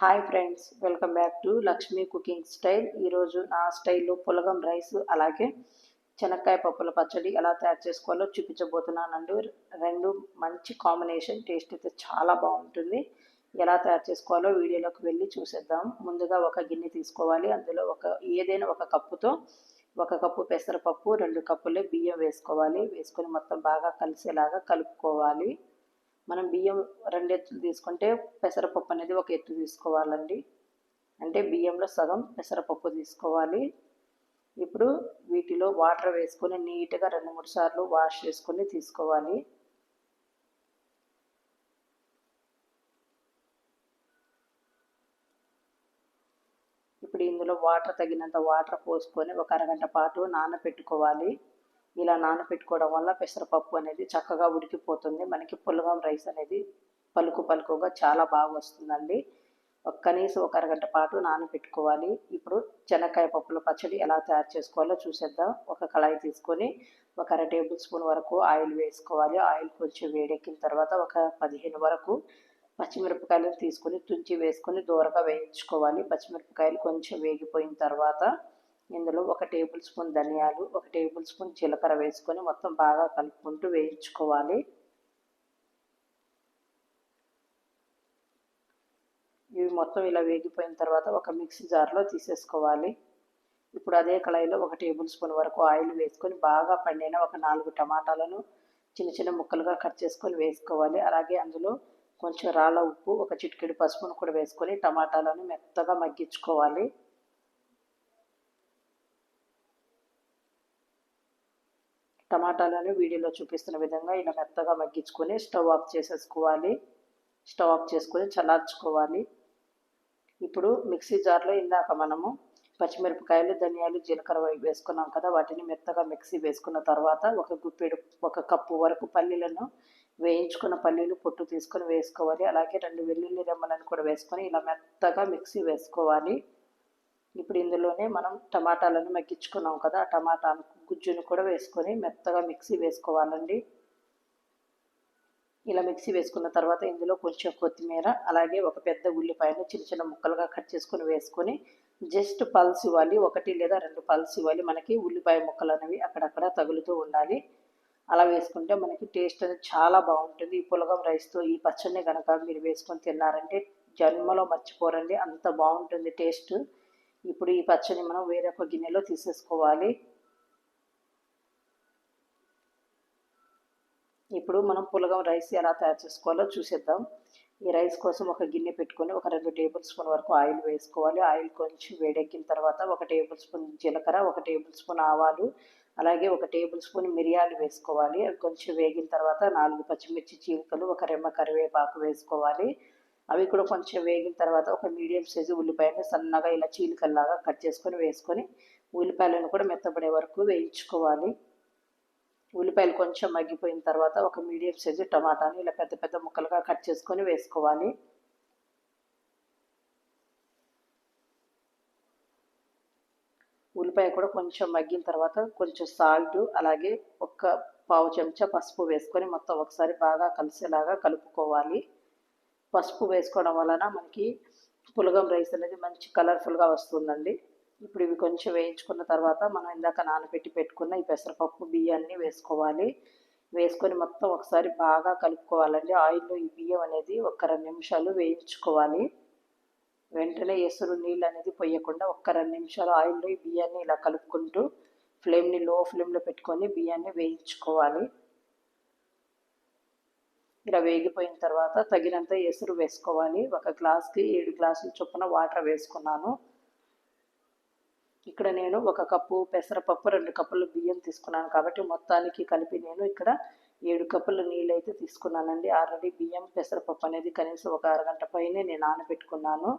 Hi friends welcome back to Lakshmi cooking style. ఈరోజు నా స్టైల్లో పులగం రైస్ అలాగే శనక్కాయ పప్పుల పచ్చడి ఎలా తయారు చేసుకోవాలో చూపించబోతున్నానండి. రెండు మంచి కాంబినేషన్ టేస్ట్ అయితే చాలా బాగుంటుంది. ఎలా తయారు చేసుకోవాలో వీడియోలోకి వెళ్ళి చూసేద్దాం. ముందుగా ఒక గిన్నె తీసుకోవాలి. అందులో ఒక ఏదైనా ఒక కప్పుతో ఒక కప్పు పెసరపప్పు రెండు కప్పులే బియ్యం వేసుకోవాలి. వేసుకొని మొత్తం బాగా కలిసేలాగా కలుపుకోవాలి. మనం బియ్యం రెండు ఎత్తులు తీసుకుంటే పెసరపప్పు అనేది ఒక ఎత్తు తీసుకోవాలండి. అంటే బియ్యంలో సగం పెసరపప్పు తీసుకోవాలి. ఇప్పుడు వీటిలో వాటర్ వేసుకొని నీట్గా రెండు మూడు సార్లు వాష్ చేసుకొని తీసుకోవాలి. ఇప్పుడు ఇందులో వాటర్ తగినంత వాటర్ పోసుకొని ఒక అరగంట పాటు నానబెట్టుకోవాలి ఇలా నానబెట్టుకోవడం వల్ల పెసరపప్పు అనేది చక్కగా ఉడికిపోతుంది. మనకి పులగం రైస్ అనేది పలుకు పలుకుగా చాలా బాగా వస్తుందండి. ఒక కనీసం ఒక అరగంట పాటు నానబెట్టుకోవాలి ఇప్పుడు చెనక్కాయ పప్పుల పచ్చడి ఎలా తయారు చేసుకోవాలో చూసేద్దాం. ఒక కళాయి తీసుకొని ఒక అర టేబుల్ స్పూన్ వరకు ఆయిల్ వేసుకోవాలి. ఆయిల్ కొంచెం వేడెక్కిన తర్వాత ఒక పదిహేను వరకు పచ్చిమిరపకాయలు తీసుకొని తుంచి వేసుకొని దూరగా వేయించుకోవాలి. పచ్చిమిరపకాయలు కొంచెం వేగిపోయిన తర్వాత ఇందులో ఒక టేబుల్ స్పూన్ ధనియాలు ఒక టేబుల్ స్పూన్ జీలకర్ర వేసుకొని మొత్తం బాగా కలుపుకుంటూ వేయించుకోవాలి. ఇవి మొత్తం ఇలా వేగిపోయిన తర్వాత ఒక మిక్సీ జార్లో తీసేసుకోవాలి. ఇప్పుడు అదే కళాయిలో ఒక టేబుల్ స్పూన్ వరకు ఆయిల్ వేసుకొని బాగా పండిన ఒక నాలుగు టమాటాలను చిన్న చిన్న ముక్కలుగా కట్ చేసుకొని వేసుకోవాలి. అలాగే అందులో కొంచెం రాళ్ళ ఉప్పు ఒక చిటికెడు పసుపును కూడా వేసుకొని టమాటాలను మెత్తగా మగ్గించుకోవాలి. టమాటాలను వీడియోలో చూపిస్తున్న విధంగా ఇలా మెత్తగా మగ్గించుకొని స్టవ్ ఆఫ్ చేసేసుకోవాలి. స్టవ్ ఆఫ్ చేసుకొని చల్లార్చుకోవాలి. ఇప్పుడు మిక్సీ జార్లో ఇందాక మనము పచ్చిమిరపకాయలు ధనియాలు జీలకర్ర వేసుకున్నాం కదా వాటిని మెత్తగా మిక్సీ వేసుకున్న తర్వాత ఒక గుప్పెడు ఒక కప్పు వరకు పల్లీలను వేయించుకున్న పల్లీలు పొట్టు తీసుకొని వేసుకోవాలి. అలాగే రెండు వెల్లుల్లి రెమ్మలను కూడా వేసుకొని ఇలా మెత్తగా మిక్సీ వేసుకోవాలి. ఇప్పుడు ఇందులోనే మనం టమాటాలను మగ్గించుకున్నాం కదా ఆ టమాటా గుజ్జును కూడా వేసుకొని మెత్తగా మిక్సీ వేసుకోవాలండి. ఇలా మిక్సీ వేసుకున్న తర్వాత ఇందులో కొంచెం కొత్తిమీర అలాగే ఒక పెద్ద ఉల్లిపాయను చిన్న చిన్న ముక్కలుగా కట్ చేసుకొని వేసుకొని జస్ట్ పల్స్ ఇవ్వాలి ఒకటి లేదా రెండు పల్స్ ఇవ్వాలి. మనకి ఉల్లిపాయ ముక్కలు అనేవి అక్కడక్కడ తగులుతూ ఉండాలి. అలా వేసుకుంటే మనకి టేస్ట్ అనేది చాలా బాగుంటుంది. ఈ పులగం రైస్తో ఈ పచ్చడిని కనుక మీరు వేసుకొని తిన్నారంటే జన్మలో మర్చిపోరండి. అంత బాగుంటుంది టేస్ట్. ఇప్పుడు ఈ పచ్చడి మనం వేరొక గిన్నెలో తీసేసుకోవాలి. ఇప్పుడు మనం పులగం రైస్ ఎలా తయారు చేసుకోవాలో చూసేద్దాం. ఈ రైస్ కోసం ఒక గిన్నె పెట్టుకొని ఒక రెండు టేబుల్ స్పూన్ వరకు ఆయిల్ వేసుకోవాలి. ఆయిల్ కొంచెం వేడెక్కిన తర్వాత ఒక టేబుల్ స్పూన్ జీలకర్ర ఒక టేబుల్ స్పూన్ ఆవాలు అలాగే ఒక టేబుల్ స్పూన్ మిరియాలు వేసుకోవాలి. అవి కొంచెం వేగిన తర్వాత నాలుగు పచ్చిమిర్చి చీలికలు ఒక రెమ్మ కరివేపాకు వేసుకోవాలి. అవి కూడా కొంచెం వేగిన తర్వాత ఒక మీడియం సైజు ఉల్లిపాయని సన్నగా ఇలా చీలికల్లాగా కట్ చేసుకొని వేసుకొని ఉల్లిపాయలను కూడా మెత్తపడే వరకు వేయించుకోవాలి. ఉల్లిపాయలు కొంచెం మగ్గిపోయిన తర్వాత ఒక మీడియం సైజు టమాటాని ఇలా పెద్ద పెద్ద ముక్కలుగా కట్ చేసుకొని వేసుకోవాలి. ఉల్లిపాయ కూడా కొంచెం మగ్గిన తర్వాత కొంచెం సాల్ట్ అలాగే ఒక పావు చెంచా పసుపు వేసుకొని మొత్తం ఒకసారి బాగా కలిసేలాగా కలుపుకోవాలి. పసుపు వేసుకోవడం వలన మనకి పులగం రైస్ అనేది మంచి కలర్ఫుల్గా వస్తుందండి. ఇప్పుడు ఇవి కొంచెం వేయించుకున్న తర్వాత మనం ఇందాక నానబెట్టి పెట్టుకున్న ఈ పెసరపప్పు బియ్యాన్ని వేసుకోవాలి. వేసుకొని మొత్తం ఒకసారి బాగా కలుపుకోవాలండి. ఆయిల్లో ఈ బియ్యం అనేది ఒక రెండు నిమిషాలు వేయించుకోవాలి. వెంటనే ఎసురు నీళ్ళు అనేది పోయకుండా ఒక్క రెండు నిమిషాలు ఆయిల్లో ఈ బియ్యాన్ని ఇలా కలుపుకుంటూ ఫ్లేమ్ని లో ఫ్లేమ్లో పెట్టుకొని బియ్యాన్ని వేయించుకోవాలి. ఇలా వేగిపోయిన తర్వాత తగినంత ఎసురు వేసుకోవాలి. ఒక గ్లాస్కి ఏడు గ్లాసుల చొప్పున వాటర్ వేసుకున్నాను. ఇక్కడ నేను ఒక కప్పు పెసరపప్పు రెండు కప్పులు బియ్యం తీసుకున్నాను. కాబట్టి మొత్తానికి కలిపి నేను ఇక్కడ ఏడు కప్పుల నీళ్ళు అయితే తీసుకున్నానండి. ఆల్రెడీ బియ్యం పెసరపప్పు అనేది కనీసం ఒక అరగంట పైనే నేను నానబెట్టుకున్నాను.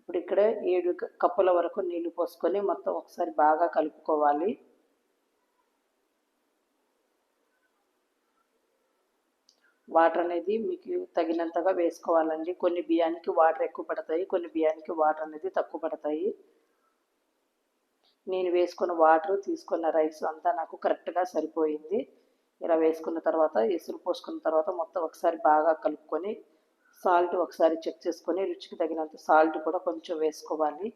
ఇప్పుడు ఇక్కడ ఏడు కప్పుల వరకు నీళ్ళు పోసుకొని మొత్తం ఒకసారి బాగా కలుపుకోవాలి. వాటర్ అనేది మీకు తగినంతగా వేసుకోవాలండి. కొన్ని బియ్యానికి వాటర్ ఎక్కువ పడతాయి కొన్ని బియ్యానికి వాటర్ అనేది తక్కువ పడతాయి. నేను వేసుకున్న వాటర్ తీసుకున్న రైస్ అంతా నాకు కరెక్ట్గా సరిపోయింది. ఇలా వేసుకున్న తర్వాత ఎసురు పోసుకున్న తర్వాత మొత్తం ఒకసారి బాగా కలుపుకొని సాల్ట్ ఒకసారి చెక్ చేసుకొని రుచికి తగినంత సాల్ట్ కూడా కొంచెం వేసుకోవాలి.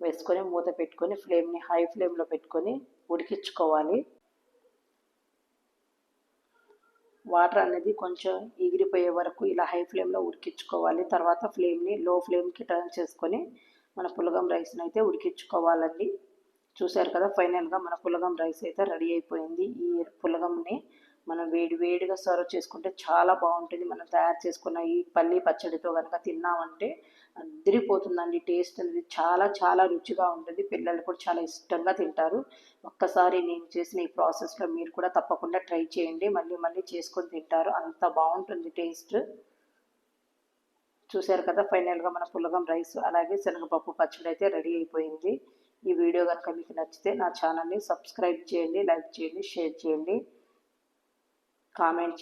వేసుకొని మూత పెట్టుకొని ఫ్లేమ్ని హై ఫ్లేమ్లో పెట్టుకొని ఉడికించుకోవాలి. వాటర్ అనేది కొంచెం ఎగిరిపోయే వరకు ఇలా హై ఫ్లేమ్లో ఉడికించుకోవాలి. తర్వాత ఫ్లేమ్ని లో ఫ్లేమ్కి టర్న్ చేసుకొని మన పులగం రైస్ని అయితే ఉడికించుకోవాలండి. చూశారు కదా ఫైనల్గా మన పులగం రైస్ అయితే రెడీ అయిపోయింది. ఈ పులగంని మనం వేడి వేడిగా సర్వ్ చేసుకుంటే చాలా బాగుంటుంది. మనం తయారు చేసుకున్న ఈ పల్లి పచ్చడితో కనుక తిన్నామంటే అద్దరిపోతుందండి టేస్ట్ అనేది చాలా చాలా రుచిగా ఉంటుంది. పిల్లలు కూడా చాలా ఇష్టంగా తింటారు. ఒక్కసారి నేను చేసిన ఈ ప్రాసెస్లో మీరు కూడా తప్పకుండా ట్రై చేయండి. మళ్ళీ మళ్ళీ చేసుకొని తింటారు. అంత బాగుంటుంది టేస్ట్. చూశారు కదా ఫైనల్గా మన పులగం రైస్ అలాగే శనగపప్పు పచ్చడి అయితే రెడీ అయిపోయింది. ఈ వీడియో కనుక మీకు నచ్చితే నా ఛానల్ని సబ్స్క్రైబ్ చేయండి లైక్ చేయండి షేర్ చేయండి. కామెంట్